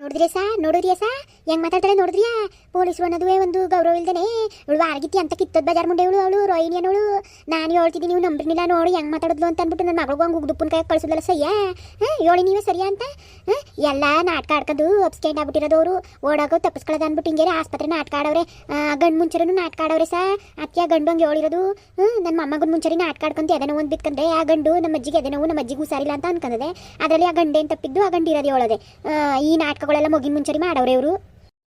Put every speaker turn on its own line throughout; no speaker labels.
ನೋಡಿದ್ರಿ ಸಾ? ನೋಡಿದ್ರಿ ಸಾ? ಹೆಂಗ್ ಮಾತಾಡ್ತಾಳೆ ನೋಡಿದ್ರಿಯಾ? ಪೊಲೀಸ್ ಅನ್ನೋದುವೇ ಒಂದು ಗೌರವ ಇಲ್ದೇನೆ. ಇವಳು ಆರ್ಗಿತಿ ಅಂತ ಕಿತ್ತದ ಬಜಾರ್ ಮುಂಡೆ ಇವಳು, ಅವಳು ರೋಹಿಣಿ ಅನ್ನೋಳು. ನಾನು ಹೇಳ್ತಿದ್ದೀನಿ ನೀವು ನಂಬ್ರಿನಿಲ್ಲ ನೋಡಿ, ಹೆಂಗ್ ಮಾತಾಡಿದ್ಲು ಅಂತ ಅಂದ್ಬಿಟ್ಟು ನನ್ನ ಮಗಳಿಗೂ ಹಂಗೆ ಉಗ್ದುಪ್ಪನ ಕೈ ಕಳಿಸಿದ್ಲಲ್ಲ ಸಯ್ಯ? ಹೇಳಿ ನೀವೇ ಸರಿಯಾ ಅಂತ? ಎಲ್ಲ ನಾಟಕ ಆಡ್ಕೊಂಡು ಅಪ್ಸ್ಟೇಂಡ್ ಆಗ್ಬಿಟ್ಟಿರೋದು ಓಡಾಗೋ ತಪ್ಪಿಸ್ಕೊಳ್ಳೋದು ಅಂದ್ಬಿಟ್ಟು ಹಿಂಗೆ ಆಸ್ಪತ್ರೆ ನಾಟಕ ಆಡೋರೆ ಗಂಡು ಮುಂಚೆನೂ ನಾಟಕ ಆಡೋರೆ ಸಾ? ಅದಕ್ಕೆ ಗಂಡು ಹಂಗೆ ಹೇಳಿರೋದು. ನನ್ನ ಮಮ್ಮಗನ ಮುಂಚರಿ ನಾಟಕ ಆಡ್ಕೊಂತ ಎದೆ ಒಂದು ಬಿತ್ಕೊಂಡ್ರೆ ಆ ಗಂಡು ನಮ್ಮ ಅಜ್ಜಿಗೆ ಎದೆ ನೋವು, ನಮ್ಮ ಅಜ್ಜಿಗೂ ಹುಷಾರಿಲ್ಲ ಅಂತ ಅನ್ಕೊಂಡದೆ ಅದರಲ್ಲಿ ಆ ಗಂಡೇನು ತಪ್ಪಿದ್ದು ಆ ಗಂಡು ಇರೋದು ಹೇಳೋದೆ ಈ ನಾಟಕಗಳೆಲ್ಲ ಮುಗಿನ ಮುಂಚರಿ ಮಾಡವ್ರೆ ಇವರು.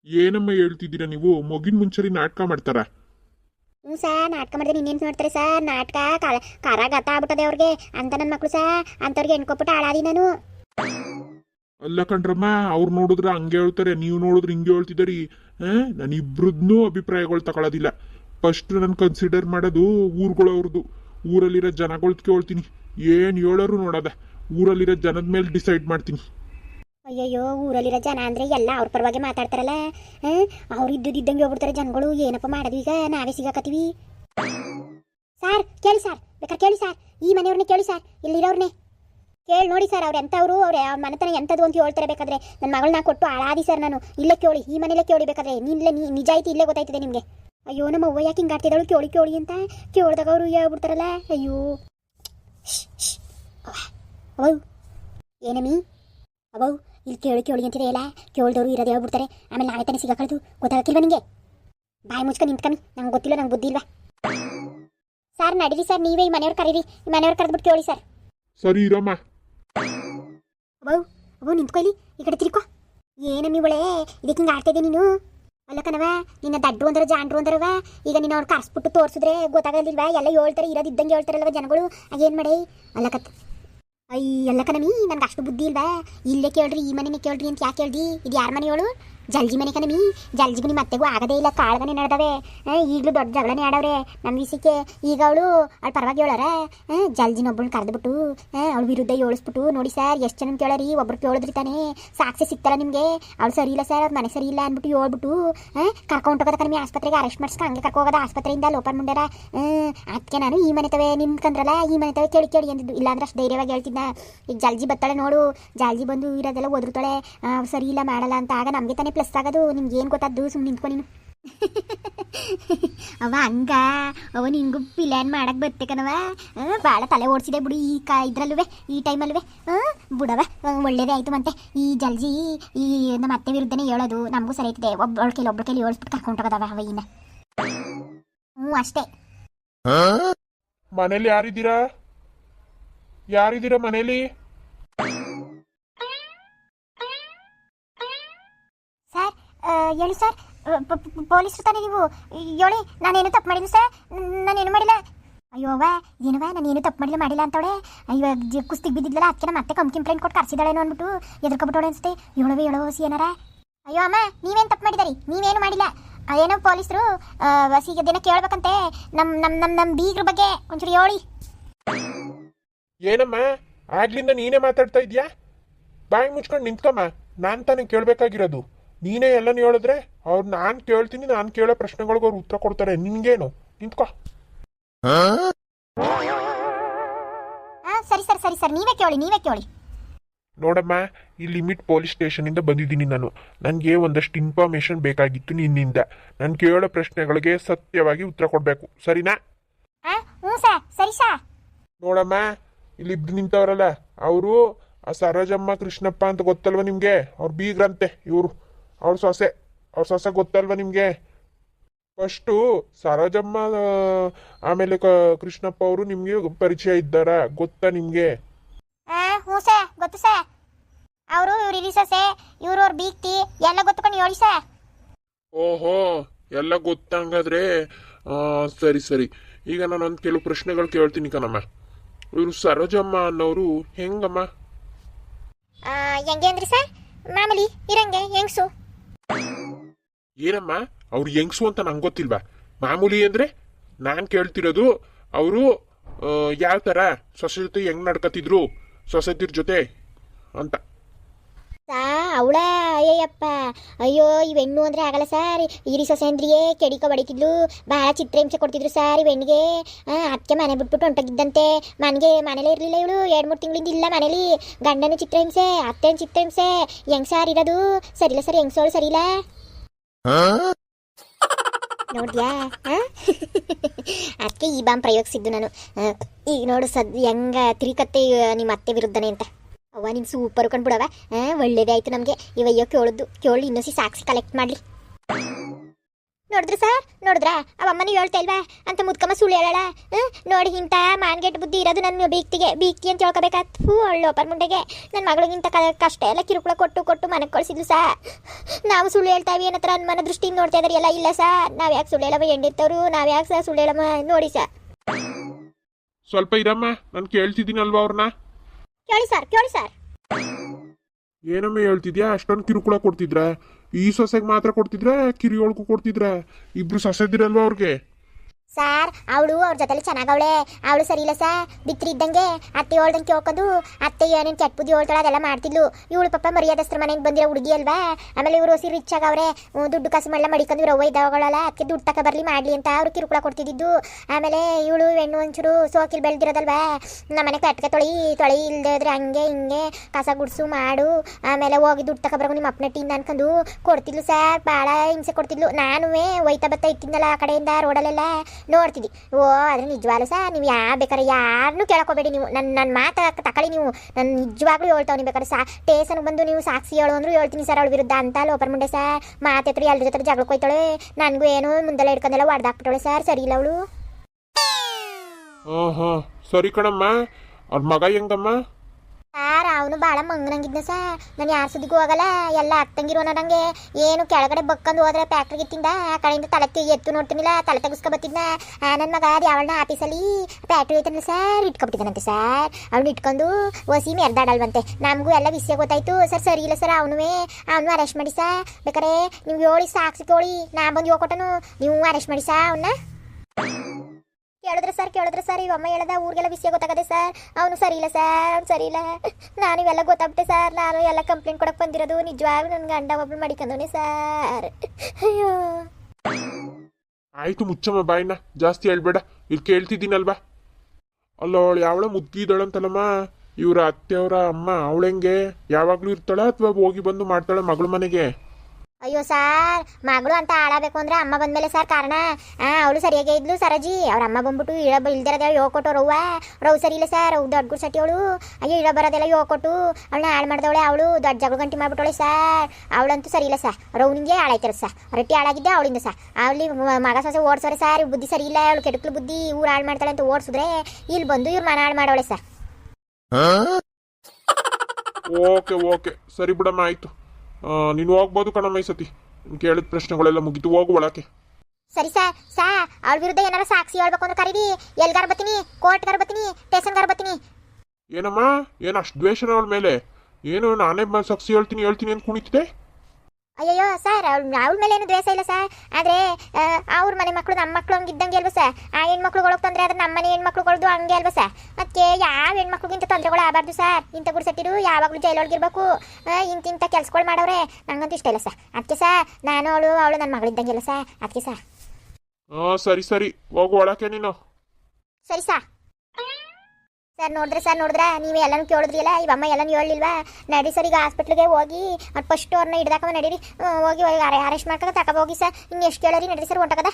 ಏನಮ್ಮ ಹೇಳ್ತಿದ್ದೀರಾ ನೀವು? ಮಗಿನ ಮುಂಚರಿ ನಾಟಕ ಮಾಡ್ತಾರ?
ಹ್ಞೂ ಸಾ ನಾಟಕ ಮಾಡಿದ್ರೆ ಇನ್ನೇನು ಮಾಡ್ತಾರೆ ಸಾ ನಾಟಕ ಕಾರ ಕಾರ ಗತ ಆಗ್ಬಿಟ್ಟದೆ ಅವ್ರಿಗೆ. ಅಂತ ನನ್ನ ಮಕ್ಕಳು ಸಾ ಅಂಥವ್ರಿಗೆ ಎಣ್ಕೊಬಿಟ್ಟು ಆಳಾದಿ ನಾನು.
ಅಲ್ಲ ಕಣ್ರಮ್ಮ ಅವ್ರು ನೋಡಿದ್ರೆ ಹಂಗೆ ಹೇಳ್ತಾರೆ. ನೀವು ನೋಡಿದ್ರೆ ಹಿಂಗೆ ಹೇಳ್ತಿದ್ದೀರಿ. ನಾನು ಇಬ್ರದ್ನೂ ಅಭಿಪ್ರಾಯಗಳು ತಗೊಳ್ಳೋದಿಲ್ಲ ಫಸ್ಟ್ ನಾನು ಕನ್ಸಿಡರ್ ಮಾಡೋದು ಊರುಗಳವ್ರದ್ದು ಊರಲ್ಲಿರೋ ಜನಗಳು ಕೇಳ್ತೀನಿ. ಏನು ಹೇಳೋರು ನೋಡೋದ. ಊರಲ್ಲಿರೋ ಜನದ ಮೇಲೆ ಡಿಸೈಡ್ ಮಾಡ್ತೀನಿ.
ಅಯ್ಯಯ್ಯೋ ಊರಲ್ಲಿರೋ ಜನ ಅಂದರೆ ಎಲ್ಲ ಅವ್ರ ಪರವಾಗಿ ಮಾತಾಡ್ತಾರಲ್ಲ ಅವ್ರು ಇದ್ದಿದ್ದಂಗೆ ಹೋಗ್ಬಿಡ್ತಾರೆ ಜನಗಳು ಏನಪ್ಪ ಮಾಡೋದು ಈಗ? ನಾವೇ ಸಿಗಾಕತ್ತೀವಿ. ಸಾರ್ ಕೇಳಿ ಸರ್ ಬೇಕಾದ್ರೆ ಕೇಳಿ ಸರ್ ಈ ಮನೆಯವ್ರನ್ನೇ ಕೇಳಿ ಸರ್ ಇಲ್ಲಿರೋರ್ನೇ. ಕೇಳಿ ನೋಡಿ ಸರ್ ಅವ್ರು ಎಂಥವ್ರು ಅವ್ರು ಮನೆತನ ಎಂಥದ್ದು ಅಂತ ಹೇಳ್ತಾರೆ ಬೇಕಾದ್ರೆ. ನನ್ನ ಮಗಳನ್ನ ಕೊಟ್ಟು ಹಾಳಾದಿ ಸರ್ ನಾನು ಇಲ್ಲೇ ಕೇಳಿ ಈ ಮನೇಲೆ ಕೇಳಿ ಬೇಕಾದ್ರೆ. ನಿಲ್ಲೇ ನೀ ನಿಜ ಆಯ್ತು ಇಲ್ಲೇ ಗೊತ್ತಾಯ್ತಿದೆ ನಿಮಗೆ. ಅಯ್ಯೋ ನಮ್ಮ ಅವ್ವ ಯಾಕೆ ಹಿಂಗೆ ಆಡ್ತಿದ್ದಾಳು? ಕೇಳಿ ಕೇಳಿ ಅಂತ ಕೇಳಿದಾಗ ಅವರು ಹೇಳ್ಬಿಡ್ತಾರಲ್ಲ. ಅಯ್ಯೋ. ಅವ್ವ, ಏನಮ್ಮಿ ಅವವು ಇಲ್ಲಿ ಕೇಳಿ ಕೇಳಿ ಅಂತಿದೆ ಎಲ್ಲ? ಕೇಳಿದವರು ಇರೋದು ಹೇಳ್ಬಿಡ್ತಾರೆ ಆಮೇಲೆ ನಾಳೆ ತಾನೇ ಸಿಗಾಕಳ್ದು. ಗೊತ್ತಾಗಕ್ಕಿಲ್ವ ನಿಂಗೆ? ಬಾಯಿ ಮುಚ್ಕೊಂಡು ನಿಂತ್ಕಮ್ಮಿ ನಂಗೆ ಗೊತ್ತಿಲ್ಲ ನಂಗೆ ಬುದ್ಧಿ ಇಲ್ವಾ? ಸರ್ ನಡೀರಿ ಸರ್ ನೀವೇ ಈ ಮನೆಯವ್ರು ಕರೀರಿ. ಈ ಮನೆಯವ್ರು ಕರೆದ್ಬಿಟ್ಟು ಕೇಳಿ ಸರ್.
ಸರಿ ಇರಮ್ಮ.
ಅವು ಅವು ನಿಂತ್ಕೊಳ್ಳಿ ಈ ಕಡೆ ತಿರ್ಕೋ. ಏನಮ್ಮಿ ಒಳೆ? ಇದಕ್ಕೆ ಹಿಂಗೆ ಆಡ್ತಿದ್ದೆ ನೀನು? ಅಲ್ಲ ಕಣವ ನಿನ್ನ ದಡ್ಡು ಅಂದ್ರೆ ಜಾಂಡ್ರು ಅಂದ್ರವ ಈಗ ನೀನು ಅವ್ರು ಕರ್ಸ್ಬಿಟ್ಟು ತೋರಿಸಿದ್ರೆ ಗೊತ್ತಾಗಲಿಲ್ವಾ ಎಲ್ಲ ಹೇಳ್ತಾರೆ ಇರೋದು ಇದ್ದಂಗೆ ಹೇಳ್ತಾರಲ್ವ ಜನಗಳು. ಆಗೇನು ಮಾಡಿ? ಅಲ್ಲ ಕತ್ ಅಯ್ಯ, ಎಲ್ಲ ಕಣಮಿ ನನ್ಗೆ ಅಷ್ಟು ಬುದ್ಧಿ ಇಲ್ವಾ? ಇಲ್ಲೇ ಕೇಳ್ರಿ, ಈ ಮನೆನೇ ಕೇಳ್ರಿ ಅಂತ ಯಾಕೆ ಹೇಳ್ದಿ ಇದು ಯಾರ ಮನೆ ಜಲ್ಜಿ ಮನೆ ಕಣಮಿ ಜಲ್ಜಿ ಮನಿ ಮತ್ತೆಗೂ ಆಗದೇ ಇಲ್ಲ ಕಾಳ್ಗನೆ ನಡೆದವೆ. ಈಗಲೂ ದೊಡ್ಡ ಜಗಳನೇ ಆಡವ್ರೆ. ನನ್ನ ವಿಷಯಕ್ಕೆ ಈಗ ಅವಳು ಅವಳು ಪರವಾಗಿ ಹೇಳಾರ? ಜಲ್ಜಿನೊಬ್ಬಳು ಕರೆದ್ಬಿಟ್ಟು ಅವಳು ವಿರುದ್ಧ ಏಳಿಸ್ಬಿಟ್ಟು ನೋಡಿ ಸರ್ ಎಷ್ಟು ಜನ ಕೇಳರಿ ಒಬ್ರು ಕೇಳಿದ್ರಿ ತಾನೇ. ಸಾಕ್ಷಿ ಸಿಗ್ತಾರ ನಿಮಗೆ? ಅವಳು ಸರಿ ಇಲ್ಲ ಸರ್ ಅವ್ರ ಮನೆ ಸರಿ ಇಲ್ಲ ಅಂದ್ಬಿಟ್ಟು ಹೇಳ್ಬಿಟ್ಟು ಕರ್ಕೊಂಡು ಹೋಗೋದ ಕಡಿಮೆ ಆಸ್ಪತ್ರೆಗೆ ಅರೆಸ್ಟ್ ಮಾಡಿಸ್ಕ ಹಂಗೆ ಕರ್ಕೊ ಹೋಗೋದ ಆಸ್ಪತ್ರೆಯಿಂದ ಲೋಪನ್ ಮುಂಡ್ಯಾರ ಅದಕ್ಕೆ ನಾನು ಈ ಮನೆ ತವೆ ನಿಂತ್ಕಂದ್ರಲ್ಲ ಈ ಮನೆ ತವೆ ಕೇಳಿ ಕೇಳಿ ಅಂದಿದ್ದು. ಇಲ್ಲಾಂದ್ರೆ ಅಷ್ಟು ಧೈರ್ಯವಾಗಿ ಹೇಳ್ತಿದ್ದ ಈಗ ಜಲ್ಜಿ ಬತ್ತಾಳೆ ನೋಡು ಜಲ್ಜಿ ಬಂದು ಇರೋದೆಲ್ಲ ಒದರ್ತಾಳೆ ಆ, ಸರಿ ಇಲ್ಲ ಮಾಡಲ್ಲ ಅಂತ. ಆಗ ನಮಗೆ ತಾನೇ ಪ್ಲಸ್ ಆಗೋದು, ನಿಮ್ಗೆ ಏನು ಗೊತ್ತಾದ್ದು? ಸುಮ್ಮನೆ ನಿಂತ್ಕೊ ನೀನು. ಅವ ಹಂಗ. ಅವ ನಿಂಗೂ ಪಿಲ್ಯಾನ್ ಮಾಡಕ್ ಬರ್ತೇಕನವ ಭಾಳ ತಲೆ ಓಡಿಸಿದೆ ಬಿಡು ಈ ಕಾ ಇದ್ರಲ್ಲೂ ಈ ಟೈಮಲ್ಲೂ ಬಿಡವ ಒಳ್ಳೇದೇ ಆಯ್ತು ಮತ್ತೆ. ಈ ಜಲ್ಜಿ, ಈ ನಮ್ಮ ಅತ್ತೆ ವಿರುದ್ಧನೇ ಹೇಳೋದು, ನಮಗೂ ಸರಿ ಐತಿದೆ ಒಬ್ಬಳ ಕೈಲಿ ಒಬ್ಬಳ ಕೈಲಿ ಏಳಿಸ್ಬಿಟ್ಟು ಕರ್ಕೊಂಡೋಗದವ ಅವ ಇನ್ನ. ಹ್ಞೂ, ಅಷ್ಟೇ.
ಮನೇಲಿ ಯಾರಿದ್ದೀರಾ? ಯಾರಿದ್ದೀರಾ ಮನೇಲಿ
ಸರ್ ಆ, ಹೇಳಿ ಸರ್. ಪೊಲೀಸರು ತಾನೇ ನೀವು? ಹೇಳಿ, ನಾನೇನು ತಪ್ಪು ಮಾಡಿಲ್ಲ ಸರ್. ನಾನೇನು ಮಾಡಿಲ್ಲ? ಅಯ್ಯೋ ಅವ್ವ ಏನವ ನಾನೇನು ತಪ್ಪು ಮಾಡಿಲ್ಲ ಮಾಡಿಲ್ಲ ಅಂತವಳೆ? ಜ- ಕುಸ್ತಿಗೆ ಬಿದ್ದಿದ್ಲಲ್ಲ ಅದಕ್ಕೆ ಮತ್ತೆ ಕಮ್ ಕಂಪ್ಲೇಂಟ್ ಕೊಟ್ಟು ಕರ್ಸಿದಾಳೇನೋ ಅಂದ್ಬಿಟ್ಟು ಎದ್ರಕೊಬಿಟ್ಟೋಳೆ ಅನಿಸುತ್ತೆ. ಏಳುವೆ ಏಳುವ ಹೊಸಿ ಏನಾರ ಅಯ್ಯೋ ಅಮ್ಮ, ನೀವೇನು ತಪ್ಪು ಮಾಡಿದಾರಿ? ನೀವೇನು ಮಾಡಿಲ್ಲ? ಏನೋ ಪೊಲೀಸರು ವಸಿಗೆ ದಿನ ಕೇಳ್ಬೇಕಂತೆ. ನಮ್ಮ ನಮ್ಮ ನಮ್ಮ ನಮ್ಮ ಬೀಗ್ರ ಬಗ್ಗೆ ಒಂಚೂರು ಹೇಳಿ.
ಏನಮ್ಮ, ಆಗ್ಲಿಂದ ನೀನೇ ಮಾತಾಡ್ತಾ ಇದ್ಯಾ? ಬಾಯಿ ಮುಚ್ಕೊಂಡು ನಿಂತ್ಕೊಮ್ಮ, ನಾನು ತಾನೇ ಕೇಳಬೇಕಾಗಿರೋದು. ನೀನೇ ಎಲ್ಲನೂ ಹೇಳಿದ್ರೆ? ಅವ್ರು ನಾನು ಕೇಳ್ತೀನಿ ನಾನು ಕೇಳೋ ಪ್ರಶ್ನೆಗಳಿಗೆ ಅವ್ರು ಉತ್ತರ ಕೊಡ್ತಾರೆ. ನಿನ್ಗೇನು? ನಿಂತ್ಕೋ.
ಆ, ಸರಿ ಸರ್ ಸರಿ ಸರ್. ನೀವೇ ಕೇಳಿ ನೀವೇ ಕೇಳಿ.
ನೋಡಮ್ಮ ಈ ಲಿಮಿಟ್ ಪೊಲೀಸ್ ಸ್ಟೇಷನಿಂದ ಬಂದಿದ್ದೀನಿ ನಾನು. ನನಗೆ ಒಂದಷ್ಟು ಇನ್ಫಾರ್ಮೇಶನ್ ಬೇಕಾಗಿತ್ತು ನಿನ್ನಿಂದ. ನಾನು ಕೇಳೋ ಪ್ರಶ್ನೆಗಳಿಗೆ ಸತ್ಯವಾಗಿ ಉತ್ತರ ಕೊಡಬೇಕು. ಸರಿನಾ?
ಆ ಹ್ಞೂ ಸರ್. ಸರಿ ಸಾ
ನೋಡಮ್ಮ ಇಲ್ಲಿ ಇಬ್ರು ನಿಂತವ್ರಲ್ಲ ಅವರು ಆ ಸರೋಜಮ್ಮ ಕೃಷ್ಣಪ್ಪ ಅಂತ ಗೊತ್ತಲ್ವ ನಿಮಗೆ? ಅವ್ರು ಬೀಗ್ರಂತೆ ಇವರು. ಅವ್ರ ಸೊಸೆ ಅವ್ರ ಸೊಸೆ ಗೊತ್ತಲ್ವ ನಿಮಗೆ? ಫಸ್ಟು ಸರೋಜಮ್ಮ ಆಮೇಲೆ ಕ- ಕೃಷ್ಣಪ್ಪ ಅವರು ನಿಮಗೆ ಪರಿಚಯ ಇದ್ದಾರ? ಗೊತ್ತಾ ನಿಮಗೆ?
ಹ್ಞೂ ಸರ್ ಗೊತ್ತು ಸರ್ ಅವರು ಇವ್ರು ಇರಿ ಸೊಸೆ ಇವ್ರು ಅವ್ರು ಬೀಗ್ತಿ ಎಲ್ಲ ಗೊತ್ತುಕೊಂಡು ಹೇಳಿ ಸರ್
ಓಹೋ ಎಲ್ಲ ಗೊತ್ತಂಗಾದ್ರೆ ಸರಿ ಸರಿ. ಈಗ ನಾನು ಒಂದು ಕೆಲವು ಪ್ರಶ್ನೆಗಳು ಕೇಳ್ತೀನಿ ಕಣಮ್ಮ. ಇವರು ಸರೋಜಮ್ಮ ಅನ್ನೋರು ಹೆಂಗಮ್ಮ?
ಆ, ಹೆಂಗೆ ಅಂದ್ರಿ ಸರ್ ಮಾಮೂಲಿ ಇರಂಗೆ ಹೆಂಗ್ಸು?
ಏನಮ್ಮ? ಅವ್ರು ಹೆಂಗ್ಸು ಅಂತ ನಂಗೆ ಗೊತ್ತಿಲ್ವಾ? ಮಾಮೂಲಿ ಅಂದ್ರೆ ನಾನು ಕೇಳ್ತಿರೋದು ಅವರು ಯಾವ ತರ ಸೊಸೆ ಜೊತೆ ಹೆಂಗ್ ನಡ್ಕತಿದ್ರು? ಜೊತೆ ಅಂತ.
ಸಾ, ಅವಳ ಅಯ್ಯಪ್ಪ ಅಯ್ಯೋ ಇವೆಣ್ಣು ಅಂದ್ರೆ ಆಗಲ್ಲ ಸರ್. ಇರಿ ಸೊಸೇಂದ್ರಿಯೇ ಕೆಡಿಕ ಬಡಿತಿದ್ಲು ಬಹಳ ಚಿತ್ರಹಿಂಸೆ ಕೊಡ್ತಿದ್ರು ಸರ್ ಇವೆಣ್ಣಿಗೆ ಅದಕ್ಕೆ ಮನೆ ಬಿಟ್ಬಿಟ್ಟು ಹೊಂಟೋಗಿದ್ದಂತೆ. ಮನೆಗೆ ಮನೇಲೇ ಇರಲಿಲ್ಲ ಇವಳು. ಎರಡು, ಮೂರು ತಿಂಗಳಿಂದ ಇಲ್ಲ ಮನೇಲಿ. ಗಂಡನ ಚಿತ್ರಹಿಂಸೆ, ಅತ್ತೆನ ಚಿತ್ರಹಿಂಸೆ. ಹೆಂಗ್ ಸರ್ ಇರೋದು? ಸರಿಲ್ಲ ಸರ್ ಹೆಂಗ್ಸೋಳು ಸರಿಲ್ಲ ನೋಡ್ದ್ಯಾ? ಅದಕ್ಕೆ ಈ ಬಾಂಬ್ ಪ್ರಯೋಗಿಸಿದ್ದು ನಾನು. ಈಗ ನೋಡು ಸದ್, ಹೆಂಗ ತಿರುಕತ್ತೆ ನಿಮ್ಮ ಅತ್ತೆ ವಿರುದ್ಧನೇ ಅಂತ. ನಿನ್ ಸೂಪರ್ ಕಂಡ್ಬಿಡವ ಒಳ್ಳೇದೇ ಆಯ್ತು ನಮಗೆ. ಇವಯ್ಯೋ, ಕೇಳುದು, ಕೇಳಿ, ಇನ್ನೊಸಿ ಸಾಕ್ಷಿ ಕಲೆಕ್ಟ್ ಮಾಡ್ಲಿ. ನೋಡಿದ್ರ ಸರ್ ನೋಡಿದ್ರ? ಅವಮ್ಮನ ಹೇಳ್ತಾ ಇಲ್ವಾ? ಅಂತ ಮುದ್ಕಮ್ಮ ಸುಳ್ಳು ಹೇಳೋಣ ನೋಡಿ ಇಂತ ಮಾನ್ಗೆಟ್ ಬುದ್ಧಿ ಇರೋದು ನನ್ನ ಬೀಕ್ತಿಗೆ. ಬೀಕ್ತಿ ಅಂತ ಹೇಳ್ಕೋಬೇಕಾತು ಒಳ್ಳೆ ಒಪ್ಪರ್ ಮುಂಡೆಗೆ. ನನ್ನ ಮಗಳಿಗಿಂತ ಕಷ್ಟ ಎಲ್ಲ ಕಿರುಕುಳ ಕೊಟ್ಟು ಕೊಟ್ಟು ಮನೆಗೆ ಕಳಿಸಿದ್ಲು ಸಾ ನಾವು ಸುಳ್ಳು ಹೇಳ್ತಾ ಇವಿ ಏನತ್ರ ಮನ ದೃಷ್ಟಿಯಿಂದ ನೋಡ್ತಾ ಇದಾರೆ, ಎಲ್ಲ ಇಲ್ಲ ಸಾ ನಾವು ಯಾಕೆ ಸುಳ್ಳು ಹೇಳಮ್ಮ ಎಂಡಿರ್ತವ್ರು ನಾವ್ ಯಾಕೆ ಸಾ ಸುಳ್ಳು ಹೇಳಮ್ಮ? ನೋಡಿ ಸಾ
ಸ್ವಲ್ಪ ಇರಮ್ಮ, ನಾನು ಕೇಳ್ತಿದ್ದೀನಲ್ವಾ ಅವ್ರನ್ನ
ಕೇಳಿ ಸರ್ ಕೇಳಿ ಸರ್.
ಏನಮ್ಮ ಹೇಳ್ತಿದ್ಯಾ? ಅಷ್ಟೊಂದು ಕಿರುಕುಳ ಕೊಡ್ತಿದ್ರ? ಈ ಸೊಸೆಗೆ ಮಾತ್ರ ಕೊಡ್ತಿದ್ರೆ? ಕಿರಿಯೋಳ್ಗೂ ಕೊಡ್ತಿದ್ರ? ಇಬ್ರು ಸೊಸೆದಿರಲ್ವಾ ಅವ್ರಿಗೆ?
ಸರ್, ಅವಳು ಅವ್ರ ಜೊತೆಲಿ ಚೆನ್ನಾಗವಳೆ. ಅವಳು ಸರಿ ಇಲ್ಲ ಸಾ ಬಿತ್ರಿ ಇದ್ದಂಗೆ ಅತ್ತೆ ಹೇಳ್ದಂಗೆ ಕೇಳ್ಕೊಂಡು ಅತ್ತೆ ಏನೇನು ಕೆಟ್ಟ ಬುದ್ಧಿ ಹೇಳ್ತಾಳೆ ಅದೆಲ್ಲ ಮಾಡ್ತಿದ್ಲು. ಇವಳು ಪಾಪ ಮರ್ಯಾದಸ್ತ್ರ ಮನೆಗೆ ಬಂದಿರೋ ಹುಡುಗಿ ಅಲ್ವಾ? ಆಮೇಲೆ ಇವರು ಹೊಸಿ ರಿಚ್ ಆಗವ್ರೆ. ದುಡ್ಡು ಕಾಸು ಮಳ್ಳ ಮಡಿಕೊಂಡು ಇವ್ರ ಅವ್ವ ಇದ್ದಾವಗಳಲ್ಲ ಅದಕ್ಕೆ ದುಡ್ಡು ತಕ ಬರಲಿ ಮಾಡಲಿ ಅಂತ ಅವ್ರು ಕಿರುಕುಳ ಕೊಡ್ತಿದ್ದು ಆಮೇಲೆ ಇವಳು ಹೆಣ್ಣು ಒಂಚೂರು ಸೋಕಿಲ್ ಬೆಳೆದಿರೋದಲ್ವಾ? ನಮ್ಮನೆ ಕಟ್ಗೆ ತೊಳಿ ತೊಳಿ ಇಲ್ಲದೆ ಇದ್ರೆ ಹಂಗೆ ಹಿಂಗೆ ಕಸ ಗುಡ್ಸು ಮಾಡು. ಆಮೇಲೆ ಹೋಗಿ ದುಡ್ಡು ತಕ ಬರೋ ನಿಮ್ಮ ಅಪ್ಪನಟ್ಟಿಂದ ಅನ್ಕೊಂಡು ಕೊಡ್ತಿದ್ಲು ಸರ್ ಭಾಳ ಹಿಂಸೆ ಕೊಡ್ತಿದ್ಲು. ನಾನು ಒಯ್ತಾ ಬತ್ತಾ ಇತ್ತಿದ್ನಲ್ಲ ಆ ಕಡೆಯಿಂದ, ರೋಡಲ್ಲೆಲ್ಲ. ನೋಡ್ತಿದ್ದಿ ಓ, ಅದ್ರ ನಿಜವಾಗ್ಲೂ ಸಹ ನೀವು ಯಾರು ಬೇಕಾದ್ರೆ ಯಾರನ್ನೂ ಕೇಳ್ಕೊಬೇಡಿ ನೀವು. ನನ್ನ ನನ್ನ ಮಾತು ತಕೊಳ್ಳಿ ನೀವು. ನನ್ನ ನಿಜವಾಗ್ಲೂ ಹೇಳ್ತಾವೆ ಬೇಕಾದ್ರೆ ಸಾ, ಟೇಸನ್ ಬಂದು ನೀವು ಸಾಕ್ಷಿ ಹೇಳು ಅಂದ್ರು ಹೇಳ್ತೀನಿ ಸರ್ ಅವಳು ವಿರುದ್ಧ ಅಂತ. ಲೋಪರ್ ಮುಂಡೆ ಸರ್ ಮಾತೆತ್ರ ಎಲ್ಲರ ಜೊತೆ ಜಗಳಕ್ಕೆ ಹೋಯ್ತಾಳೆ. ನನಗೂ ಏನು ಮುಂದೆಲ್ಲ ಹಿಡ್ಕೊಂಡೆಲ್ಲ ಹೊಡೆದಾಕ್ಬಿಟ್ಟವಳೆ ಸರ್. ಸರಿ ಇಲ್ಲ ಅವಳು?
ಓಹೋ, ಸರಿ ಕಣಮ್ಮ. ಅವ್ರ ಮಗ ಹೆಂಗಮ್ಮ?
ಅವನು ಭಾಳ ಮಂಗನಂಗಿದ್ನ ಸರ್ ನಾನು ಯಾರ ಸುದ್ದಿಗೂ ಹೋಗಲ್ಲ, ಎಲ್ಲ ಅತ್ತಂಗಿರೋ ನನಗೆ ಏನು ಕೆಳಗಡೆ ಬಕ್ಕಂದು ಹೋದ್ರೆ ಫ್ಯಾಕ್ಟ್ರಿಗೆ ತಿಂದ ಆ ಕಡೆಯಿಂದ ತಲೆ ಎತ್ತು ನೋಡ್ತೀನಿಲ್ಲ, ತಲೆ ತೆಗಿಸ್ಕೊ ಬತ್ತಿದ್ನ ನನ್ನ ಮಗ ಅದು ಯಾವಳನ್ನ ಆಫೀಸಲ್ಲಿ ಫ್ಯಾಕ್ಟ್ರಿ ಐತನಲ್ಲ ಸರ್ ಇಟ್ಕೊಬಿಟ್ಟಿದ್ದಾನಂತೆ ಸರ್ ಅವ್ನು ಇಟ್ಕೊಂಡು ಒಸಿ ಮೆರ್ದಾಡಲ್ವಂತೆ. ನಮಗೂ ಎಲ್ಲ ವಿಷಯ ಗೊತ್ತಾಯ್ತು. ಸರ್ ಸರಿ ಇಲ್ಲ ಸರ್ ಅವನು ಅವನು ಅರೆಸ್ಟ್ ಮಾಡಿ ಸರ್ ಬೇಕಾರೆ ನಿಮ್ಗೆ ಹೇಳಿ ಸಾಕ್ಷಿ ಕೇಳಿ ನಾ ಬಂದು ಹೋಗ್ಕೊಟ್ಟನು. ನೀವು ಅರೆಸ್ಟ್ ಮಾಡಿ ಸಾ ಅವನ್ನ ಕೇಳಿದ್ರೆ ಸರ್ ಕೇಳಿದ್ರೆ ಸರ್ ಇವಮ್ಮ ಹೇಳದ ಊರಿಗೆಲ್ಲ ವಿಷಯ ಗೊತ್ತಾಗದೆ ಸರ್ ಅವನು ಸರಿ ಇಲ್ಲ ಸರ್ ಅವ್ನು ಸರಿ ಇಲ್ಲ ನಾನು ಇವೆಲ್ಲ ಗೊತ್ತಾಗ್ಬಿಟ್ಟೆ ಸರ್ ನಾನು ಎಲ್ಲ ಕಂಪ್ಲೇಂಟ್ ಕೊಡಕ್ಕೆ ಬಂದಿರೋದು, ನಿಜವಾಗ್ಲೂ ನನ್ನ ಗಂಡ ಒಬ್ಳು ಮಡಿಕೊಂಡವನೇ ಸರ್ ಅಯ್ಯೋ.
ಆಯ್ತು ಮುಚ್ಚಮ್ಮ ಬಾಯಿನ, ಜಾಸ್ತಿ ಹೇಳ್ಬೇಡ ಇಲ್ಲಿ ಕೇಳ್ತಿದ್ದೀನಲ್ವಾ? ಅಲ್ಲ, ಅವಳು ಯಾವಳ ಮುದ್ದಿದ್ದಾಳಂತಲಮ್ಮ ಇವರ ಅತ್ತೆಯವರ ಅಮ್ಮ ಅವಳೆಂಗೆ ಯಾವಾಗ್ಲೂ ಇರ್ತಾಳ ಅಥವಾ ಹೋಗಿ ಬಂದು ಮಾಡ್ತಾಳೆ ಮಗಳ ಮನೆಗೆ?
ಅಯ್ಯೋ ಸರ್, ಮಗಳು ಅಂತ ಆಡಬೇಕು ಅಂದ್ರೆ ಅಮ್ಮ ಬಂದ್ಮೇಲೆ ಸರ್ ಕಾರಣ. ಅವಳು ಸರಿಯಾಗೇ ಇದ್ಲು ಸರಜಿ. ಅವ್ರ ಅಮ್ಮ ಬಂದ್ಬಿಟ್ಟು ಇಳ ಇಲ್ದಿರೋದ ಹೇಳ್ಕೊಟ್ಟು ರವ್ವ ರವ್ ಸರಿ ಇಲ್ಲ ಸರ್ ದೊಡ್ಡ ಗುಡ್ ಸಟಿ ಅವಳು. ಅಯ್ಯೋ, ಇಳ ಬರೋದೆಲ್ಲ ಯೋ ಕೊಟ್ಟು ಅವಳನ್ನ ಹಾಳು ಮಾಡ್ದವಳೆ ಅವಳು, ದೊಡ್ಡ ಜಗಳ ಗಂಟಿ ಮಾಡ್ಬಿಟ್ಟವಳೆ ಸರ್. ಅವಳಂತೂ ಸರಿ ಇಲ್ಲ ಸರ್. ರೌನಿಗೆ ಹಾಳಾಯ್ತಾರ ಸರ್. ರೊಟ್ಟಿ ಹಾಳಾಗಿದ್ದೆ ಅವಳಿಂದ ಸರ್. ಅವಳಿ ಮಗ ಸೊಸೆ ಓಡಿಸೋರೆ ಸರ್. ಬುದ್ಧಿ ಸರಿ ಇಲ್ಲ, ಅವಳು ಕೆಡಕ್ಲು ಬುದ್ಧಿ ಊರು ಹಾಳು ಮಾಡ್ತಾಳೆ ಅಂತ ಓಡಿಸಿದ್ರೆ ಇಲ್ಲಿ ಬಂದು ಇವ್ರು ಮನ ಹಾಳು ಮಾಡವಳೆ ಸರ್.
Okay okay. ಸರಿ ಬಿಡಮ್ಮ, ಆಯ್ತು. ನೀನು ಹೋಗ್ಬೋದು ಕಣಮ್ಮ ಈ ಸತಿ. ಕೇಳಿದ ಪ್ರಶ್ನೆಗಳೆಲ್ಲ ಮುಗಿತು ಹೋಗು ಒಳಕ್ಕೆ.
ಸರಿ ಸರ್ ಸಾ ಅವಳ ವಿರುದ್ಧ ಏನಾರ ಸಾಕ್ಷಿ ಹೇಳ್ಬೇಕು ಅಂದ್ರೆ ಕರೀರಿ. ಎಲ್ಗಾರ ಬತ್ತೀನಿ ಕೋರ್ಟ್ಗಾರ ಬತ್ತೀನಿ ಟೇಷನ್ಗಾರ ಬತ್ತೀನಿ
ಏನಮ್ಮ? ಏನು ಅಷ್ಟು ದ್ವೇಷನ ಅವಳ ಮೇಲೆ? ಏನು ನಾನೇ ಸಾಕ್ಷಿ ಹೇಳ್ತೀನಿ ಹೇಳ್ತೀನಿ ಅಂತ ಕುಣಿತಿದೆ
ಅಯ್ಯಯ್ಯೋ ಸರ್ ಅವಳ ಅವಳ ಮೇಲೆ ಏನು ದ್ವೇಷ ಇಲ್ಲ ಸರ್ ಆದರೆ ಅವ್ರ ಮನೆ ಮಕ್ಕಳು ನಮ್ಮ ಮಕ್ಕಳು ಹಂಗೆ ಇದ್ದಂಗೆ ಅಲ್ವಾ ಸರ್ ಆ ಹೆಣ್ಮಕ್ಳುಗಳಿಗೆ ತೊಂದರೆ ಆದ್ರೆ ನಮ್ಮ ಮನೆ ಹೆಣ್ಮಕ್ಳುಗಳ್ದು ಹಂಗೆ ಅಲ್ವಾ ಸರ್ ಅದಕ್ಕೆ ಯಾವ ಹೆಣ್ಮಕ್ಳಿಗಿಂತ ತೊಂದರೆಗಳು ಆಗಬಾರ್ದು ಸರ್ ಇಂಥ ಗುಡ್ಸಟ್ಟಿರು ಯಾವಾಗಲೂ ಜೈಲೊಳಗಿರ್ಬೇಕು ಇಂತಿಂಥ ಕೆಲ್ಸಗಳು ಮಾಡೋರೆ. ನಂಗಂತೂ ಇಷ್ಟ ಇಲ್ಲ ಸರ್ ಅದಕ್ಕೆ ಸರ್ ನಾನು ಅವಳು ಅವಳು ನನ್ನ ಮಗಳಿದ್ದಂಗೆ ಇಲ್ಲ ಸರ್ ಅದಕ್ಕೆ ಸರ್
ಹಾಂ ಸರಿ ಸರಿ. ಹೋಗು ಒಳಕ್ಕೆ ನೀನು.
ಸರಿ ಸಾ ಸರ್ ನೋಡಿದ್ರೆ ಸರ್ ನೋಡಿದ್ರೆ ನೀವು ಎಲ್ಲನೂ ಕೇಳಿದ್ರಿ ಈ ಇವಮ್ಮ ಎಲ್ಲನೂ ಹೇಳಿಲ್ವಾ ನಡಿ ಸರ್ ಈಗ ಹಾಸ್ಪಿಟ್ಲಿಗೆ ಹೋಗಿ ಅದು ಫಸ್ಟ್ ಅವ್ರನ್ನ ಹಿಡ್ದಾಕ ನಡೀರಿ. ಹೋಗಿ ಹೋಗಿ ಅರೆಸ್ಟ್ ಮಾಡ್ಕೊಂಡು ತಕ ಹೋಗಿ ಸರ್. ಇನ್ನು ಎಷ್ಟು ಕೇಳೋರಿ ನಡಿ ಸರ್ ಹೊಂಟಕದ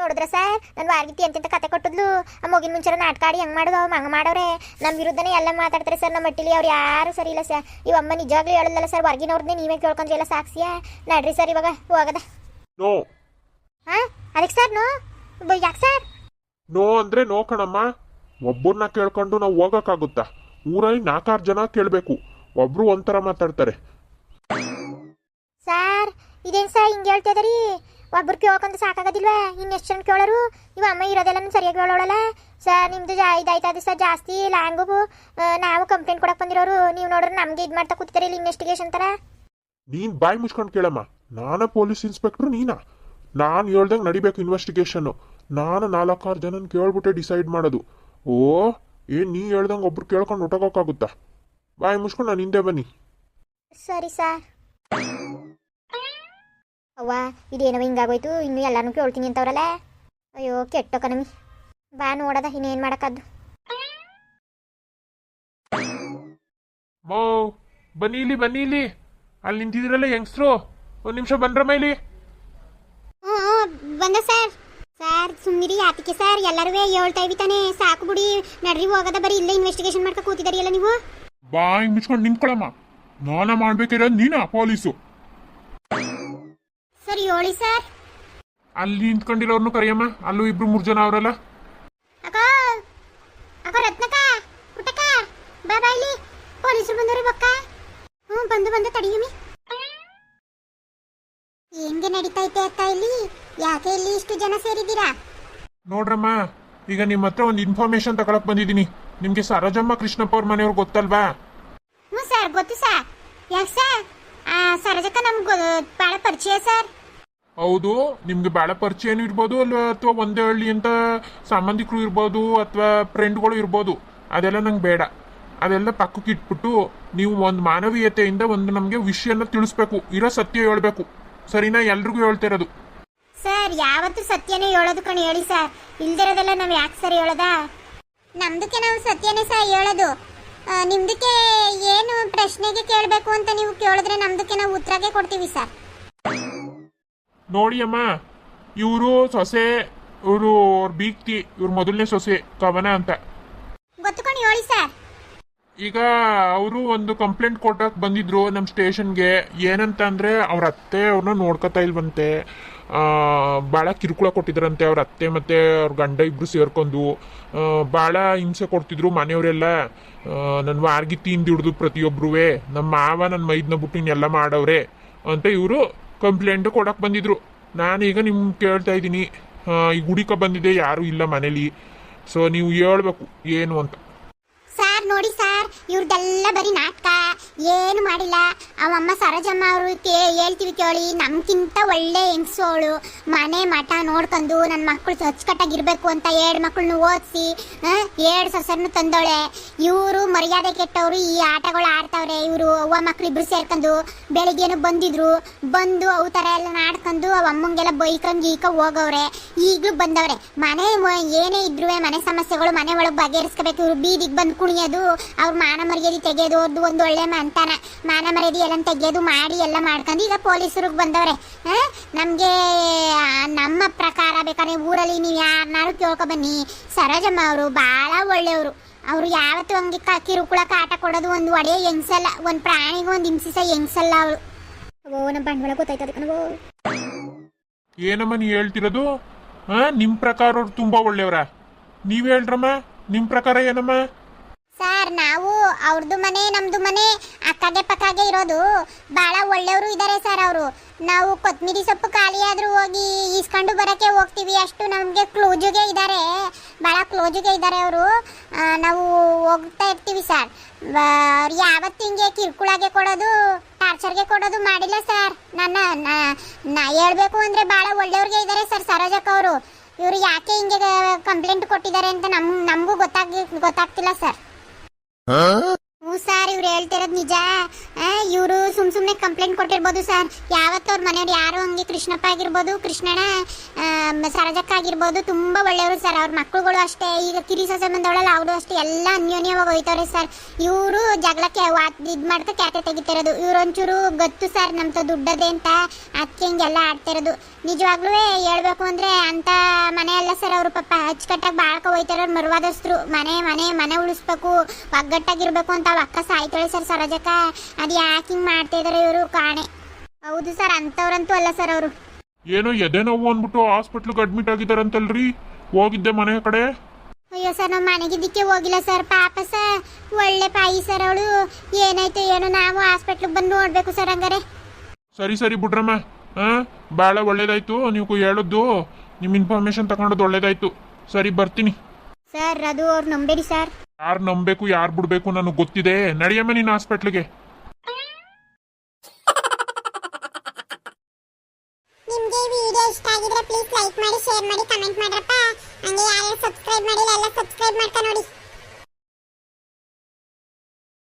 ನೋಡಿದ್ರೆ ಸರ್ ನನ್ನ ವಾರ್ಗಿತಿ ಎಂತೆಂತ ಕತೆ ಕೊಟ್ಟಿದ್ಲು? ಆ ಮಗಿನ ಮುಂಚೆ ನಾಟಕ ಆಡಿ ಹೆಂಗೆ ಮಾಡೋದು ಅವ್ರು ಹಂಗೆ ಮಾಡೋರೆ? ನಮ್ಮ ವಿರುದ್ಧನೇ ಎಲ್ಲ ಮಾತಾಡ್ತಾರೆ ಸರ್ ನಮ್ಮ ಮಟ್ಟಿಲಿ ಅವ್ರು ಯಾರು ಸರಿ ಇಲ್ಲ ಸರ್. ಇವಮ್ಮ ನಿಜವಾಗ್ಲೂ ಹೇಳಲ್ಲ ಸರ್ ಹೊರ್ಗಿನವ್ರನ್ನೇ ನೀವೇ ಕೇಳ್ಕೊಂಡ್ರಿ ಎಲ್ಲ ಸಾಕ್ಷಿಯಾ ನಡ್ರಿ ಸರ್ ಇವಾಗ ಹೋಗದ.
ನೋ.
ಹಾಂ? ಅದಕ್ಕೆ ಸರ್ ನೋ? ಯಾಕೆ ಸರ್?
ನೋ ಅಂದ್ರೆ ನೋ ಕಣಮ್ಮ. ಒಬ್ಬರನ್ನ ಕೇಳ್ಕೊಂಡು ನಾವು ಹೋಗಕ್ಕಾಗುತ್ತಾ? ಊರಲ್ಲಿ ನಾಲ್ಕಾರು ಜನ ಕೇಳಬೇಕು. ಒಬ್ರು ಒಂಥರ ಮಾತಾಡ್ತಾರೆ.
ಸರ್ ಇದೇನು ಸರ್ ಹಿಂಗೆ ಹೇಳ್ತಾ ಇದ್ದೀರಿ? ಒಬ್ರು ಕೇಳ್ಕೊಂಡು ಸಾಕಾಗೋದಿಲ್ವಾ? ಇನ್ನೆಷ್ಟು ಜನ ಕೇಳೋರು? ಇವ ಅಮ್ಮ ಇರೋದೆಲ್ಲ ಸರಿಯಾಗಿ ಹೇಳೋಳಲ್ಲ? ಸರ್ ನಿಮ್ದು ಜಾ ಇದಾಯ್ತದ ಸರ್ ಜಾಸ್ತಿ ಲಾಂಗು ನಾವು ಕಂಪ್ಲೇಂಟ್ ಕೊಡಕ್ಕೆ ಬಂದಿರೋರು ನೀವು ನೋಡ್ರಿ ನಮಗೆ ಇದು ಮಾಡ್ತಾ ಕೂತಾರೆ ಇಲ್ಲಿ ಇನ್ವೆಸ್ಟಿಗೇಷನ್ ತರ?
ನೀನ್ ಬಾಯಿ ಮುಚ್ಕೊಂಡು ಕೇಳಮ್ಮ. ನಾನ ಪೊಲೀಸ್ ಇನ್ಸ್ಪೆಕ್ಟ್ರು ನೀನಾ? ನಾನು ಹೇಳ್ದಂಗೆ ನಡಿಬೇಕು ಇನ್ವೆಸ್ಟಿಗೇಷನ್ನು ನಾನು ನಾಲ್ಕಾರು ಜನನ ಕೇಳ್ಬಿಟ್ಟೆ ಡಿಸೈಡ್ ಮಾಡೋದು. ಓ ಏನ್ ನೀ ಹೇಳ್ದಂಗೆ ಒಬ್ರು ಕೇಳ್ಕೊಂಡು ಹೊಟ್ಟೋಗೋಕ್ಕಾಗುತ್ತಾ ಬಾಯಿ ಮುಚ್ಕೊಂಡು ನಾನು ಹಿಂದೆ ಬನ್ನಿ.
ಸರಿ ಸರ್. ಅವ್ವ ಇದೇನೋ ಹಿಂಗಾಗೋಯ್ತು ಇನ್ನು ಎಲ್ಲಾನು ಕೇಳ್ತೀನಿ ಅಂತವ್ರಲ್ಲ. ಅಯ್ಯೋ ಕೆಟ್ಟ ಕಣಮಿ. ಬಾ ನೋಡದ ಇನ್ನೇನು ಮಾಡಕ್ಕದ್ದು.
ಮೋ ಬನ್ನಿ ಇಲ್ಲಿ ಬನ್ನಿ ಇಲ್ಲಿ. ಅಲ್ಲಿ ನಿಂತಿದ್ದೀರಲ್ಲ ಯಂಗ್ಸ್ರು? ಒಂದು ನಿಮಿಷ ಬಂದ್ರಮ್ಮ ಇಲ್ಲಿ.
ಹ್ಞೂ ಬಂದ ಸರ್. ಸರ್ ಸುಮ್ಮಿರಿ ಯಾತಿಕೆ ಸರ್ ಎಲ್ಲರೂ ಹೇಳ್ತಾ ಇವಿ ತಾನೆ. ಸಾಕು ಬಿಡಿ ನಡ್ರಿ ಹೋಗದ ಬರೀ ಇಲ್ಲೇ ಇನ್ವೆಸ್ಟಿಗೇಷನ್ ಮಾಡ್ಕ ಕೂತಿದಾರಿ ಎಲ್ಲ ನೀವು?
ಬಾಯಿ ಮುಚ್ಕೊಂಡು ನಿಂತ್ಕೊಳಮ್ಮ. ನಾನ ಮಾಡ್ಬೇಕಿರೋದು ನೀನಾ ಪೊಲೀಸು?
ಸರ್ ಹೇಳಿ ಸರ್.
ಅಲ್ಲಿ ನಿಂತ್ಕೊಂಡಿರೋರ್ನು ಕರಿಯಮ್ಮ ಅಲ್ಲೂ ಇಬ್ರು ಮೂರು ಜನ ಅವರಲ್ಲ.
ಅಕ್ಕ ಅಕ್ಕ ರತ್ನಕ ಪುಟ್ಟಕ್ಕ ಬಾ ಬಾ ಇಲ್ಲಿ. ಪೊಲೀಸರು ಬಂದವ್ರಿ ಬಕ್ಕ ಹ್ಞೂ ಬಂದು ಬಂದು ತಡಿಯಮಿ ಹೆಂಗೆ ನಡೀತೈತೆ ಅಕ್ಕ ಇಲ್ಲಿ? ಯಾಕೆ ಇಲ್ಲಿ ಇಷ್ಟು ಜನ ಸೇರಿದ್ದೀರಾ?
ನೋಡ್ರಮ್ಮ ಈಗ ನಿಮ್ಮ ಹತ್ರ ಒಂದು ಇನ್ಫಾರ್ಮೇಶನ್ ತಗೊಳಕ್ ಬಂದಿದ್ದೀನಿ. ನಿಮ್ಗೆ ಸರೋಜಮ್ಮ ಕೃಷ್ಣಪ್ಪ ಅವ್ರ ಮನೆಯವ್ರು ಗೊತ್ತಲ್ವಾ?
ಹ್ಞೂ ಸರ್ ಗೊತ್ತು ಸರ್. ಯಾಕೆ ಸರ್? ಸರೋಜಕ್ಕ ನಮ್ಗೆ ಭಾಳ ಪರಿಚಯ ಸರ್.
ಹೌದು ನಿಮ್ಗೆ ಭಾಳ ಪರಿಚಯನೂ ಇರ್ಬೋದು ಅಲ್ವಾ ಅಥವಾ ಒಂದೇ ಹಳ್ಳಿ ಅಂತ ಸಂಬಂಧಿಕರು ಇರ್ಬೋದು ಅಥವಾ ಫ್ರೆಂಡ್ಗಳು ಇರ್ಬೋದು. ಅದೆಲ್ಲ ನಂಗೆ ಬೇಡ. ಅದೆಲ್ಲ ಪಕ್ಕಕ್ಕೆ ಇಟ್ಬಿಟ್ಟು ನೀವು ಒಂದು ಮಾನವೀಯತೆಯಿಂದ ಒಂದು ನಮಗೆ ವಿಷಯನ ತಿಳಿಸ್ಬೇಕು ಇರೋ ಸತ್ಯ ಹೇಳ್ಬೇಕು. ಸರಿನಾ? ಎಲ್ರಿಗೂ ಹೇಳ್ತಿರೋದು
ಸರ್ ಯಾವತ್ತು ಸತ್ಯನೇ ಹೇಳೋದು ಕಣ ಹೇಳಿ ಸರ್. ಇಲ್ದಿರೋದೆಲ್ಲ ನಾವು ಯಾಕೆ ಸರ್ ಹೇಳೋದಾ? ನಮ್ದಕ್ಕೆ ನಾವು ಸತ್ಯನೇ ಸರ್ ಹೇಳೋದು. ನಿಮ್ದಕ್ಕೆ ಏನು ಪ್ರಶ್ನೆಗೆ ಕೇಳಬೇಕು ಅಂತ ನೀವು ಕೇಳಿದ್ರೆ ನಮ್ದಕ್ಕೆ ನಾವು ಉತ್ತರಗೆ ಕೊಡ್ತೀವಿ ಸರ್.
ನೋಡಿ ಅಮ್ಮ ಇವರು ಸೊಸೆ ಇವರು ಬೀಕ್ತಿ ಬೀಗ್ತಿ ಇವ್ರ ಮೊದಲನೇ ಸೊಸೆ ಕವನ ಅಂತ.
ಗೊತ್ತುಕೊಂಡು ಹೇಳಿ ಸರ್.
ಈಗ ಅವರು ಒಂದು ಕಂಪ್ಲೇಂಟ್ ಕೊಟ್ಟಕ್ಕೆ ಬಂದಿದ್ರು ನಮ್ಮ ಸ್ಟೇಷನ್ಗೆ ಏನಂತ ಅಂದ್ರೆ ಅವ್ರ ಅತ್ತೆ ಅವ್ರನ್ನ ನೋಡ್ಕೊತಾ ಇಲ್ವಂತೆ. ಭಾಳ ಕಿರುಕುಳ ಕೊಟ್ಟಿದ್ರಂತೆ ಅವ್ರ ಅತ್ತೆ ಮತ್ತೆ ಅವ್ರ ಗಂಡ ಇಬ್ಬರು ಸೇರ್ಕೊಂಡು. ಭಾಳ ಹಿಂಸೆ ಕೊಡ್ತಿದ್ರು ಮನೆಯವರೆಲ್ಲ. ನನ್ನ ತಿಂದು ಹಿಡಿದು ಪ್ರತಿಯೊಬ್ಬರೂ ನಮ್ಮ ಮಾವ ನನ್ನ ಮೈದ್ನ ಬಿಟ್ಟು ಇನ್ನೆಲ್ಲ ಮಾಡವ್ರೆ ಅಂತ ಇವರು ಕಂಪ್ಲೇಂಟ್ ಕೊಡಕ್ಕೆ ಬಂದಿದ್ರು. ನಾನೀಗ ನಿಮ್ಗೆ ಕೇಳ್ತಾ ಇದ್ದೀನಿ. ಈ ಗುಡಿಕ ಬಂದಿದೆ, ಯಾರು ಇಲ್ಲ ಮನೇಲಿ. ಸೊ ನೀವು ಹೇಳ್ಬೇಕು, ಏನು ಅಂತ.
ನೋಡಿ ಸರ್ ಇವ್ರದ್ದೆಲ್ಲ ಬರೀ ನಾಟಕ. ಏನು ಮಾಡಿಲ್ಲ. ಅವಮ್ಮ ಸರಜಮ್ಮ ಅವರು ಹೇಳ್ತೀವಿ ಕೇಳಿ ನಮ್ಗಿಂತ ಒಳ್ಳೆ ಹೆಂಗಸೋಳು ಮನೆ ಮಠ ನೋಡ್ಕೊಂಡು ನನ್ನ ಮಕ್ಕಳು ಅಚ್ಚುಕಟ್ಟಾಗಿರ್ಬೇಕು ಅಂತ ಎರಡು ಮಕ್ಕಳನ್ನ ಓದಿಸಿ ಎರಡು ಸೊಸರನ್ನು ತಂದೋಳೆ. ಇವರು ಮರ್ಯಾದೆ ಕೆಟ್ಟವರು, ಈ ಆಟಗಳು ಆಡ್ತಾವ್ರೆ. ಇವರು ಅವ್ವ ಮಕ್ಕಳು ಇಬ್ರು ಸೇರ್ಕೊಂಡು ಬೆಳಿಗ್ಗೆನು ಬಂದಿದ್ರು. ಬಂದು ಅವು ಥರ ಎಲ್ಲ ನಾಡ್ಕೊಂಡು ಅವ ಅಮ್ಮಂಗೆಲ್ಲ ಬೈಕೊಂಡು ಈಗ ಹೋಗವ್ರೆ. ಈಗಲೂ ಬಂದವ್ರೆ. ಮನೆ ಏನೇ ಇದ್ರು ಮನೆ ಸಮಸ್ಯೆಗಳು ಮನೆ ಒಳಗೆ ಬಗೆಹರಿಸ್ಕೋಬೇಕು. ಇವರು ಬೀದಿಗೆ ಬಂದು ಕುಣಿಯೋದು ಅವ್ರ ಮಾನ ಮರ್ಯಾದೆ ತೆಗೆಯೋದು ಅವ್ರದ್ದು ಒಂದು ಒಳ್ಳೆ ಮಂತಾನ. ಮಾನ ಮರ್ಯಾದೆ ಎಲ್ಲ ತೆಗೆಯೋದು ಮಾಡಿ, ಎಲ್ಲ ಮಾಡ್ಕೊಂಡು ಈಗ ಪೊಲೀಸರಿಗೆ ಬಂದವ್ರೆ. ನಮಗೆ, ನಮ್ಮ ಪ್ರಕಾರ ಬೇಕಾದ್ರೆ ಊರಲ್ಲಿ ನೀವು ಯಾರನ್ನಾರು ಕೇಳ್ಕೊ ಬನ್ನಿ. ಸರೋಜಮ್ಮ ಅವರು ಭಾಳ ಒಳ್ಳೆಯವರು. ಅವರು ಯಾವತ್ತು ಹಂಗೆ ಕ- ಕಿರುಕುಳಕ್ಕೆ ಕಾಟ ಕೊಡೋದು ಒಂದು ಒಡೆಯ ಹೆಂಗ್ಸಲ್ಲ, ಒಂದು ಪ್ರಾಣಿಗೂ ಒಂದು ಹಿಂಸಿಸ ಹೆಂಗ್ಸಲ್ಲ ಅವಳು ಓ ನಮ್ಮ ಬಂಡವಾಳ ಗೊತ್ತಾಯ್ತದ.
ಏನಮ್ಮ ನೀ ಹೇಳ್ತಿರೋದು? ಹಾ? ನಿಮ್ಮ ಪ್ರಕಾರ ಅವ್ರು ತುಂಬಾ ಒಳ್ಳೆಯವ್ರ? ನೀವು ಹೇಳ್ರಮ್ಮ? ನಿಮ್ಮ ಪ್ರಕಾರ ಏನಮ್ಮ?
ಸರ್, ನಾವು ಅವ್ರದ್ದು ಮನೆ, ನಮ್ದು ಮನೆ, ಅಕ್ಕಗೆ ಪಕ್ಕಗೆ ಇರೋದು. ಭಾಳ ಒಳ್ಳೆಯವರು ಇದ್ದಾರೆ ಸರ್ ಅವರು. ನಾವು ಕೊತ್ತಂಬರಿ ಸೊಪ್ಪು ಖಾಲಿ ಆದರೂ ಹೋಗಿ ಈಸ್ಕೊಂಡು ಬರೋಕ್ಕೆ ಹೋಗ್ತೀವಿ. ಅಷ್ಟು ನಮಗೆ ಕ್ಲೋಜುಗೆ ಇದ್ದಾರೆ ಭಾಳ ಕ್ಲೋಜುಗೆ ಇದ್ದಾರೆ ಅವರು. ನಾವು ಹೋಗ್ತಾ ಇರ್ತೀವಿ ಸರ್. ಅವ್ರು ಯಾವತ್ತು ಹಿಂಗೆ ಕಿರ್ಕುಳಗೆ ಕೊಡೋದು, ಟಾರ್ಚರ್ಗೆ ಕೊಡೋದು ಮಾಡಿಲ್ಲ ಸರ್. ನನ್ನ, ನಾ- ಹೇಳಬೇಕು ಹೇಳ್ಬೇಕು ಅಂದರೆ ಭಾಳ ಒಳ್ಳೆಯವ್ರಿಗೆ ಇದ್ದಾರೆ ಸರ್ ಸರೋಜಕ್ಕ ಅವರು. ಇವರು ಯಾಕೆ ಹಿಂಗೆ ಕಂಪ್ಲೇಂಟ್ ಕೊಟ್ಟಿದ್ದಾರೆ ಅಂತ ನಮ್, ನಮಗೂ ಗೊತ್ತಾಗಿ, ಗೊತ್ತಾಗ್ತಿಲ್ಲ ಸರ್. ಹ್ಞೂ ಸರ್, ಇವ್ರು ಹೇಳ್ತಿರೋದು ನಿಜ. ಇವರು ಸುಮ್ ಸುಮ್ಮನೆ ಕಂಪ್ಲೇಂಟ್ ಕೊಟ್ಟಿರ್ಬೋದು ಸರ್. ಯಾವತ್ತವ್ರ ಮನೆಯವ್ರು ಯಾರು ಹಂಗೆ ಕೃಷ್ಣಪ್ಪ ಆಗಿರ್ಬೋದು ಕೃಷ್ಣಣ್ಣ ಸರಜಕ್ಕ ಆಗಿರ್ಬೋದು, ತುಂಬ ಒಳ್ಳೆಯವರು ಸರ್. ಅವ್ರ ಮಕ್ಕಳುಗಳು ಅಷ್ಟೇ. ಈಗ ಕಿರಿ ಸೊಸೆ ಬಂದವಳಲ್ಲ, ಅವರು ಅಷ್ಟೇ. ಎಲ್ಲ ಅನ್ಯೋನ್ಯವಾಗಿ ಹೋಯ್ತವ್ರೆ ಸರ್. ಇವರು ಜಗಳಕ್ಕೆ ಇದ್ ಮಾಡ್ತಾ ಕ್ಯಾತೆ ತೆಗಿತಿರೋದು ಇವ್ರು ಒಂಚೂರು ಗೊತ್ತು ಸರ್, ನಮ್ದು ದುಡ್ಡದೆ ಅಂತ. ಅದಕ್ಕೆ ಹಿಂಗೆಲ್ಲ ಆಡ್ತಿರೋದು ನಿಜವಾಗ್ಲೂ ಹೇಳ್ಬೇಕು ಅಂದ್ರೆ ಅಂತ ಮನೆ ಅಲ್ಲ ಸರ್ ಅವ್ರ ಪಾಪ. ಅಚ್ಚುಕಟ್ಟಾಗಿ ಬಾಳ್ಕ ಹೋಯ್ತಾರ ಮರುವಾದಸ್ತ್ರು ಮನೆ ಮನೆ ಮನೆ ಉಳಿಸ್ಬೇಕು. ಒಗ್ಗಟ್ಟಾಗಿರ್ಬೇಕು ಅಂತ ಅಕ್ಕ ಸಾಯ್ತಾಳೆ ಸರ್ ಸರಜಕ ಅದ್ ಯಾಕೆ ಹಿಂಗೆ ಮಾಡ್ತಾ ಇದಾರೆ ಇವರು ಕಾಣೆ. ಹೌದು ಸರ್ ಅಂತವ್ರಂತೂ ಅಲ್ಲ ಸರ್ ಅವರು.
ಏನೋ ಎದೆ ನೋವು ಅಂದ್ಬಿಟ್ಟು ಹಾಸ್ಪಿಟ್ಲಿಗೆ ಅಡ್ಮಿಟ್ ಆಗಿದಾರಂತಲ್ರಿ? ಹೋಗಿದ್ದೆ ಮನೆ ಕಡೆ.
ಅಯ್ಯೋ ಸರ್ ನಮ್ಮ ಮನೆಗಿದ್ದಕ್ಕೆ ಹೋಗಿಲ್ಲ ಸರ್ ಪಾಪ ಸರ್. ಒಳ್ಳೆ ಪಾಯಿ ಸರ್ ಅವಳು. ಏನಾಯ್ತು ಏನೋ ನಾವು ಹಾಸ್ಪಿಟ್ಲಿಗೆ ಬಂದು ನೋಡ್ಬೇಕು ಸರ್ ಹಂಗಾರೆ.
ಸರಿ ಸರಿ ಬಿಡ್ರಮ್ಮ ಹಾ? ಭಾಳ ಒಳ್ಳೇದಾಯ್ತು. ನೀವು ಹೇಳದ್ದು ನಿಮ್ ಇನ್ಫಾರ್ಮೇಶನ್ ತಗೊಂಡದ್ದು ಒಳ್ಳೇದಾಯ್ತು. ಸರಿ ಬರ್ತೀನಿ.
ಸರ್ ಅದು ಅವ್ರು ನಂಬೇಡಿ ಸರ್.
ಯಾರು ನಂಬೇಕು ಯಾರು ಬಿಡ್ಬೇಕು ನನಗೆ ಗೊತ್ತಿದೆ. ನಡೆಯಮ್ಮ ನೀನು ಹಾಸ್ಪಿಟ್ಲಿಗೆ.
ನಿಮಗೆ ಈ ವಿಡಿಯೋ ಇಷ್ಟ ಆಗಿದ್ರೆ ಪ್ಲೀಸ್ ಲೈಕ್ ಮಾಡಿ ಶೇರ್ ಮಾಡಿ ಕಮೆಂಟ್ ಮಾಡ್ರಪ್ಪ. ಹಂಗೆ ಯಾರು ಸಬ್ಸ್ಕ್ರೈಬ್ ಮಾಡಿಲ್ಲ ಎಲ್ಲ ಸಬ್ಸ್ಕ್ರೈಬ್ ಮಾಡ್ತಾ ನೋಡಿ.